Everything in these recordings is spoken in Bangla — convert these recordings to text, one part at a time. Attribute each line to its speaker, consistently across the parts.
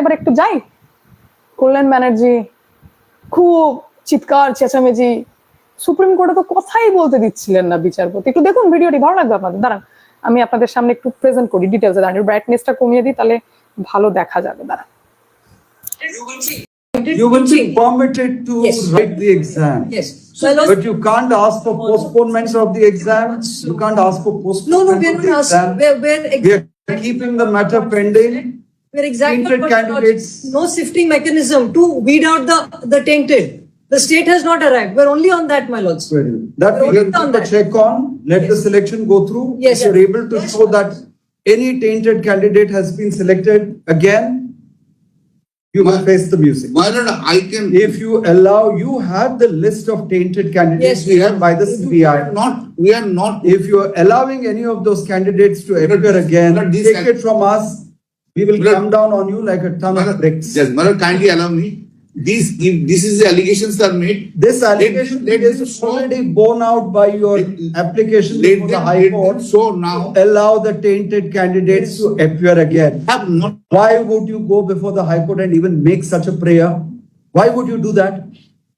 Speaker 1: এবার একটু যাই কল্যাণ ব্যানার্জি খুব চিৎকার চেঁচামেচি সুপ্রিম কোর্টে তো কথাই বলতে দিচ্ছিলেন না বিচারপতি একটু দেখুন ভিডিওটি ভালো লাগবে আপনাদের দাঁড়ান আমি আপনাদের সামনে একটু প্রেজেন্ট করি ডিটেলসে দাঁড়িয়ে ব্রাইটনেসটা কমিয়ে দিই তাহলে ভালো দেখা যাবে দাঁড়ান
Speaker 2: You will be permitted to
Speaker 3: Yes.
Speaker 2: write the exam.
Speaker 3: Yes. Lord,
Speaker 2: But you can't ask for postponement of the exam. You can't ask for
Speaker 3: postponements no,
Speaker 2: no,
Speaker 3: we're
Speaker 2: of the
Speaker 3: not asking,
Speaker 2: exam.
Speaker 3: we're, we're,
Speaker 2: We are keeping the matter pending.
Speaker 3: We're exactly.
Speaker 2: Tainted
Speaker 3: what my lord-
Speaker 2: candidates.
Speaker 3: No sifting mechanism to weed out the, the tainted. The state has not arrived. We're only on that, my lords.
Speaker 2: That we
Speaker 3: We're
Speaker 2: will
Speaker 3: on
Speaker 2: keep a
Speaker 3: that.
Speaker 2: check on, let the selection go through.
Speaker 3: Yes,
Speaker 2: If you're
Speaker 3: sir.
Speaker 2: able to
Speaker 3: Yes,
Speaker 2: show
Speaker 3: sir.
Speaker 2: that any tainted candidate has been selected again, you will
Speaker 4: My-
Speaker 2: face the music.
Speaker 4: My lord, I can.
Speaker 2: If you allow, you have the list of tainted candidates
Speaker 3: Yes,
Speaker 4: we have
Speaker 2: by the
Speaker 4: We
Speaker 2: CBI.
Speaker 4: are not, we are not.
Speaker 2: If you are allowing any of those candidates to appear again,
Speaker 4: But these
Speaker 2: take
Speaker 4: can-
Speaker 2: it from us. We will come down on you like a ton of bricks.
Speaker 4: Yes, my kindly allow me. These, if this is the allegations are made.
Speaker 2: This allegation
Speaker 4: let
Speaker 2: is
Speaker 4: them show-
Speaker 2: already borne out by your
Speaker 4: Let-
Speaker 2: application
Speaker 4: Let
Speaker 2: before the
Speaker 4: them,
Speaker 2: High
Speaker 4: let them
Speaker 2: Court.
Speaker 4: show now.
Speaker 2: Allow the tainted candidates to appear again.
Speaker 4: Have not,
Speaker 2: Why would you go before the High Court and even make such a prayer? Why would you do that?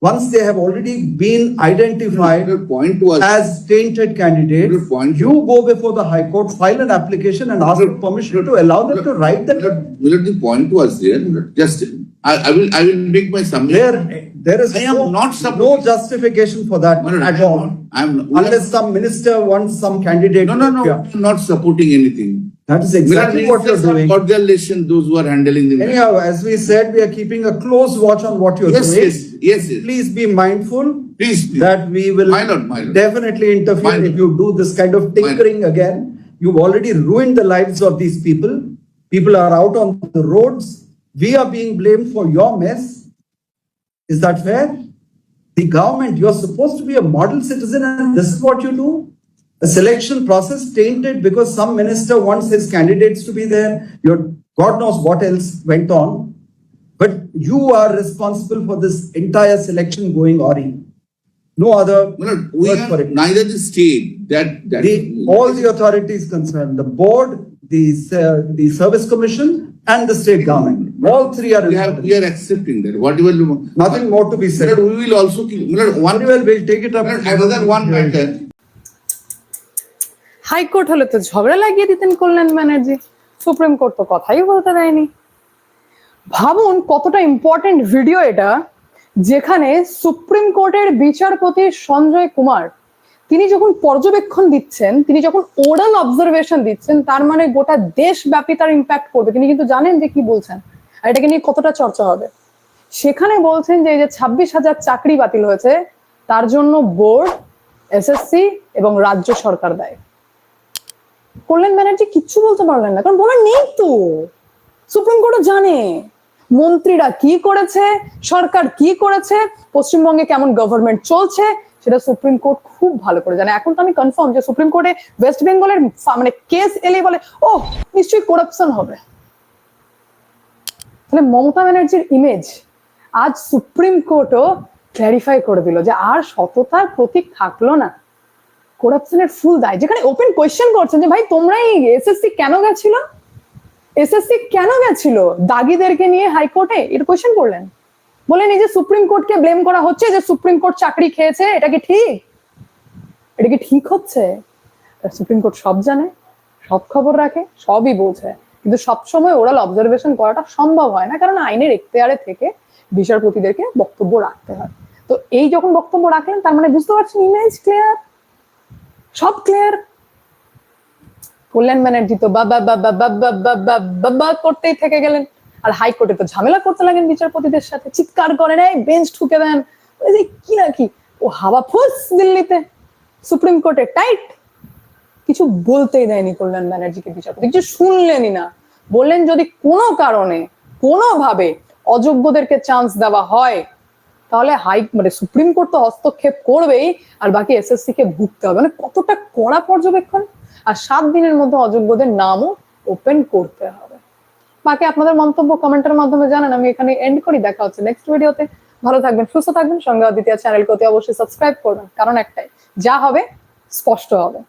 Speaker 2: Once they have already been identified
Speaker 4: your point was.
Speaker 2: as tainted candidates,
Speaker 4: point.
Speaker 2: you go before the High Court, file an application and ask for permission to allow them to write that.
Speaker 4: lord, my lord, the point was there, hmm. just, I, I will, I will make my submission.
Speaker 2: There, there is
Speaker 4: I am
Speaker 2: no,
Speaker 4: not
Speaker 2: no
Speaker 4: supporting-
Speaker 2: justification for that
Speaker 4: My lord, I
Speaker 2: at
Speaker 4: am
Speaker 2: all.
Speaker 4: not- I am.
Speaker 2: Unless some minister wants some candidate.
Speaker 4: No, no, no, I'm not supporting anything.
Speaker 2: That is exactly what you're doing.
Speaker 4: Cordialation, those who are handling the. matter.
Speaker 2: Anyhow, as we said, we are keeping a close watch on what you're
Speaker 4: Yes,
Speaker 2: doing.
Speaker 4: yes, yes, yes.
Speaker 2: Please be mindful
Speaker 4: Please, please.
Speaker 2: that we will
Speaker 4: My lord, my lord.
Speaker 2: definitely interfere
Speaker 4: My lord.
Speaker 2: if you do this kind of tinkering again. You've already ruined the lives of these people. People are out on the roads. We are being blamed for your mess. Is that fair? The government, you're supposed to be a model citizen and this is what you do? A selection process tainted because some minister wants his candidates to be there. Your God knows what else went on. But you are responsible for this entire selection going awry. No other
Speaker 4: My lord, we
Speaker 2: word for it.
Speaker 4: neither the state that, that.
Speaker 2: The, all the authorities concerned, the board, the, ser- the service commission and the state government, all three are.
Speaker 4: We have, we are accepting that, whatever.
Speaker 2: Nothing more to be said.
Speaker 4: we will also, keep- one,
Speaker 2: Very well, take it up.
Speaker 4: another one matter.
Speaker 1: High court হলে তো ঝগড়া লাগিয়ে দিতেন কল্যাণ ব্যানার্জি সুপ্রিম কোর্ট তো কথাই বলতে দেয়নি ভাবুন কতটা ইম্পর্টেন্ট ভিডিও এটা যেখানে সুপ্রিম কোর্টের বিচারপতি সঞ্জয় কুমার তিনি যখন পর্যবেক্ষণ দিচ্ছেন তিনি যখন ওরাল অবজারভেশন দিচ্ছেন তার মানে গোটা দেশব্যাপী তার ইম্প্যাক্ট করবে তিনি কিন্তু জানেন যে কি বলছেন আর এটাকে নিয়ে কতটা চর্চা হবে? সেখানে বলছেন যে এই যে ছাব্বিশ হাজার চাকরি বাতিল হয়েছে, তার জন্য বোর্ড এসএসসি এবং রাজ্য সরকার দায়। কল্যাণ ব্যানার্জি কিচ্ছু বলতে পারলেন না, কারণ বলার নেই তো। সুপ্রিম কোর্টও জানে। মন্ত্রীরা কি করেছে, সরকার কি করেছে, পশ্চিমবঙ্গে কেমন গভর্নমেন্ট চলছে, সেটা সুপ্রিম কোর্ট খুব ভালো করে জানে। এখন তো আমি কনফার্ম যে সুপ্রিম কোর্টে ওয়েস্ট বেঙ্গলের মানে কেস এলে বলে ও নিশ্চয়ই করাপশন হবে। তাহলে মমতা ব্যানার্জির ইমেজ আজ সুপ্রিম কোর্টও ক্ল্যারিফাই করে দিল যে আর সততার প্রতীক থাকল না। করাপশনের ফুল দায়। যেখানে ওপেন কোয়েশ্চেন করছেন যে ভাই তোমরা এই এসএসসি কেন গেছিল? এসএসসি কেন গেছিল? দাগিদেরকে নিয়ে হাইকোর্টে? এটা কোয়েশ্চেন করলেন। বলেন এই যে সুপ্রিম কোর্টকে ব্লেম করা হচ্ছে যে সুপ্রিম কোর্ট চাকরি খেয়েছে, এটা কি ঠিক? এটা কি ঠিক হচ্ছে? সুপ্রিম কোর্ট সব জানে, সব খবর রাখে, সবই বোঝে কিন্তু সবসময় ওরাল অবজারভেশন করাটা সম্ভব হয় না কারণ আইনের এখতিয়ারে থেকে বিচারপতিদেরকে বক্তব্য রাখতে হয়। তো এই যখন বক্তব্য রাখলেন, তার মানে বুঝতে পারছেন ইমেজ ক্লিয়ার সব ক্লিয়ার কল্যাণ ব্যানার্জি তো বাবা বাবা বাবা বাবা বাবা করতেই থেকে গেলেন। আর হাইকোর্টে তো ঝামেলা করতে লাগেন বিচারপতিদের সাথে। চিৎকার করেন, এই বেঞ্চ ঠুকে দেন। কি না কি ও হাওয়া ফুস দিল্লিতে। সুপ্রিম কোর্টে টাইট কিছু বলতেই দেয়নি কল্যাণ ব্যানার্জিকে বিচারপতি। কিছু শুনলেনই না। বললেন যদি কোনো কারণে, কোনোভাবে অযোগ্যদেরকে চান্স দেওয়া হয়, তাহলে হাই মানে সুপ্রিম কোর্ট তো হস্তক্ষেপ করবেই, আর বাকি এসএসসি কে ভুগতে হবে। মানে কতটা কড়া পর্যবেক্ষণ? আর সাত দিনের মধ্যে অযোগ্যদের নামও ওপেন করতে হবে। বাকি আপনাদের মন্তব্য কমেন্টের মাধ্যমে জানান। আমি এখানে এন্ড করি। দেখা হচ্ছে নেক্সট ভিডিওতে ভালো থাকবেন, সুস্থ থাকবেন। সঙ্গে অদ্বিতীয় চ্যানেলকে অতি অবশ্যই সাবস্ক্রাইব করবেন। কারণ একটাই, যা হবে, স্পষ্ট হবে।